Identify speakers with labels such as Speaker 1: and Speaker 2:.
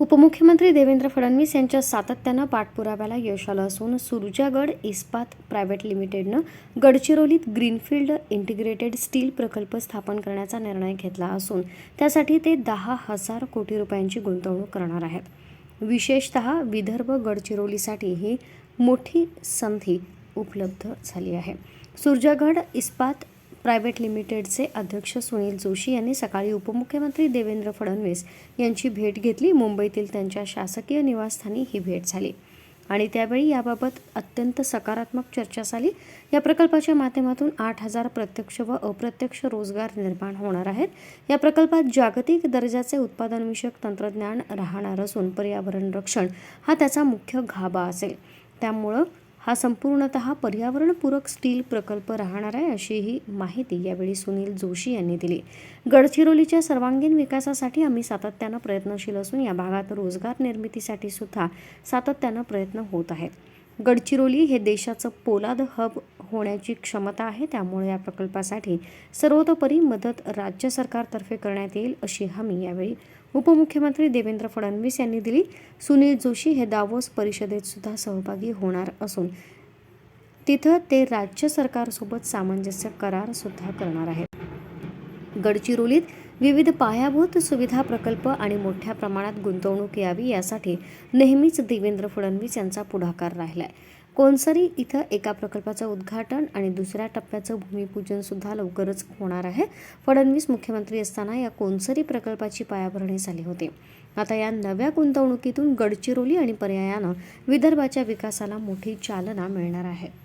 Speaker 1: उपमुख्यमंत्री देवेंद्र फडणवीस यांच्या सातत्यानं पाठपुराव्याला यश आलं असून सुरजागड इस्पात प्रायव्हेट लिमिटेडनं गडचिरोलीत ग्रीनफील्ड इंटिग्रेटेड स्टील प्रकल्प स्थापन करण्याचा निर्णय घेतला असून त्यासाठी ते दहा हजार कोटी रुपयांची गुंतवणूक करणार आहेत. विशेषतः विदर्भ गडचिरोलीसाठी ही मोठी संधी उपलब्ध झाली आहे. सुरजागड इस्पात प्रायव्हेट लिमिटेडचे अध्यक्ष सुनील जोशी यांनी सकाळी उपमुख्यमंत्री देवेंद्र फडणवीस यांची भेट घेतली. मुंबईतील त्यांच्या शासकीय निवासस्थानी ही भेट झाली. आणि त्यावेळी याबाबत अत्यंत सकारात्मक चर्चा झाली या प्रकल्पाच्या माध्यमातून आठ हजार प्रत्यक्ष व अप्रत्यक्ष रोजगार निर्माण होणार आहेत. या प्रकल्पात जागतिक दर्जाचे उत्पादनविषयक तंत्रज्ञान राहणार असून पर्यावरण रक्षण हा त्याचा मुख्य गाभा असेल. त्यामुळं हा संपूर्णत पर्यावरणपूरक स्टील प्रकल्प राहणार आहे अशीही माहिती यावेळी सुनील जोशी यांनी दिली. गडचिरोलीच्या सर्वांगीण विकासासाठी आम्ही सातत्यानं प्रयत्नशील असून या भागात रोजगार निर्मितीसाठी सुद्धा सातत्यानं प्रयत्न होत आहेत. गडचिरोली हे देशाचं पोलाद हब होण्याची क्षमता आहे. त्यामुळे या प्रकल्पासाठी सर्वतोपरी मदत राज्य सरकारतर्फे करण्यात येईल अशी हमी यावेळी उपमुख्यमंत्री देवेंद्र फडणवीस यांनी दिली. सुनील जोशी हे दावोस परिषदेत सुद्धा सहभागी होणार असून तिथं ते राज्य सरकारसोबत सामंजस्य करार सुद्धा करणार आहेत. गडचिरोलीत विविध पायाभूत सुविधा प्रकल्प आणि मोठ्या प्रमाणात गुंतवणूक यावी यासाठी नेहमीच देवेंद्र फडणवीस यांचा पुढाकार राहिला आहे कोनसरी इथं एका प्रकल्पाचं उद्घाटन आणि दुसऱ्या टप्प्याचं भूमिपूजन सुद्धा लवकरच होणार आहे. फडणवीस मुख्यमंत्री असताना या कोनसरी प्रकल्पाची पायाभरणी झाली होती. आता या नव्या गुंतवणुकीतून गडचिरोली आणि पर्यायानं विदर्भाच्या विकासाला मोठी चालना मिळणार आहे.